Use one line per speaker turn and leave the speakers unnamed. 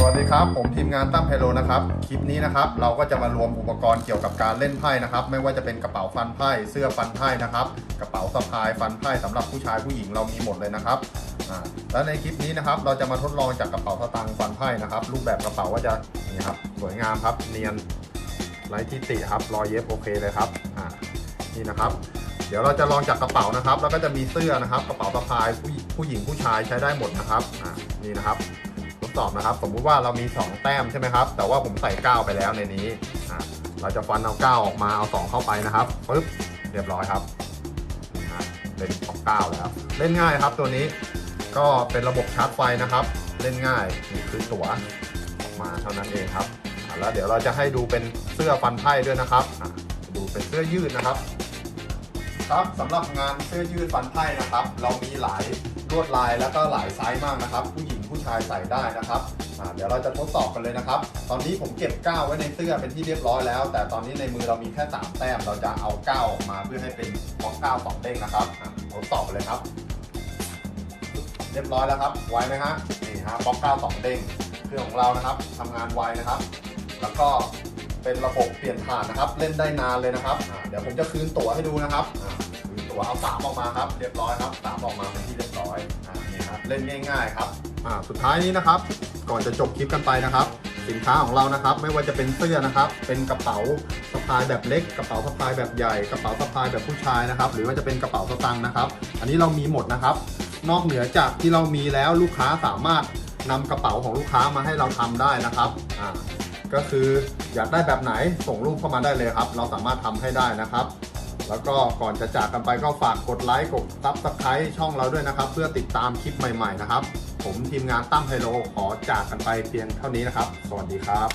สวัสดีครับ ผมทีมงานตั้มไพโลนะครับ คลิปนี้นะครับ เราก็จะมารวมอุปกรณ์เกี่ยวกับการเล่นไพ่นะครับ ไม่ว่าจะเป็นกระเป๋าฟันไพ่เสื้อฟันไพ่นะครับ กระเป๋าสะพายฟันไพ่สำหรับผู้ชายผู้หญิงเรามีหมดเลยนะครับและในคลิปนี้นะครับ เราจะมาทดลองจากกระเป๋าสตางค์ฟันไพ่นะครับ รูปแบบกระเป๋าก็จะนี่ครับสวยงามครับ เนียนไร้ที่ติครับรอยเย็บโอเคเลยครับนี่นะครับ เดี๋ยวเราจะลองจากกระเป๋านะครับ แล้วก็จะมีเสื้อนะครับ กระเป๋าสะพายผู้หญิงผู้หญิงผู้ชายใช้ได้หมดนะครับนี่นะครับ สอบนะครับ สมมุติว่าเรามี 2 แต้มใช่ไหมครับ แต่ว่าผมใส่ 9 ไปแล้วในนี้อ่าเราจะฟันเอา 9 ออกมาเอา 2 เข้าไปนะครับปึ๊บเรียบร้อยครับเล่นของ9แล้ว เล่นง่ายครับตัวนี้ก็เป็นระบบชาร์จไฟนะครับ เล่นง่ายนี่คือตั๋วออกมาเท่านั้นเองครับแล้วเดี๋ยวเราจะให้ดูเป็นเสื้อฟันไพ่ด้วยนะครับดูเป็นเสื้อยืดนะครับ ครับสำหรับงานเสื้อยืดฟันไพ่นะครับ เรามีหลายลวดลายแล้วก็หลายไซส์มากนะครับ ผู้หญิง ผู้ชายใส่ได้นะครับเดี๋ยวเราจะทดสอบกันเลยนะครับ ตอนนี้ผมเก็บก้าวไว้ในเสื้อเป็นที่เรียบร้อยแล้ว แต่ตอนนี้ในมือเรามีแค่ 3 แต้ม เราจะเอาก้าวออกมาเพื่อให้เป็นบล็อกก้าวสองเด้งนะครับทดสอบเลยครับ เรียบร้อยแล้วครับ ไวไหมฮะ นี่ฮะบล็อกก้าวสองเด้งเครื่องของเรานะครับทำงานไวนะครับ แล้วก็เป็นระบบเปลี่ยนผ่านนะครับ เล่นได้นานเลยนะครับ เดี๋ยวผมจะคืนตั๋วให้ดูนะครับคืนตั๋วเอาสามออกมาครับ เรียบร้อยครับสามออกมาเป็นที่เรียบร้อยอนี่ครับ เล่นง่าย ๆ ครับ อ่าสุดท้ายนี้นะครับ ก่อนจะจบคลิปกันไปนะครับ สินค้าของเรานะครับ ไม่ว่าจะเป็นเสื้อนะครับ เป็นกระเป๋าสะพายแบบเล็ก กระเป๋าสะพายแบบใหญ่ กระเป๋าสะพายแบบผู้ชายนะครับ หรือว่าจะเป็นกระเป๋าสตางค์นะครับ อันนี้เรามีหมดนะครับ นอกเหนือจากที่เรามีแล้วลูกค้าสามารถนำกระเป๋าของลูกค้ามาให้เราทำได้นะครับอ่าก็คืออยากได้แบบไหนส่งรูปเข้ามาได้เลยครับ เราสามารถทำให้ได้นะครับ แล้วก็ก่อนจะจากกันไปก็ฝากกดไลค์กดซับสไครต์ช่องเราด้วยนะครับ เพื่อติดตามคลิปใหม่ ๆ นะครับ ผมทีมงานตั้มไฮโลขอจากกันไปเพียงเท่านี้นะครับ สวัสดีครับ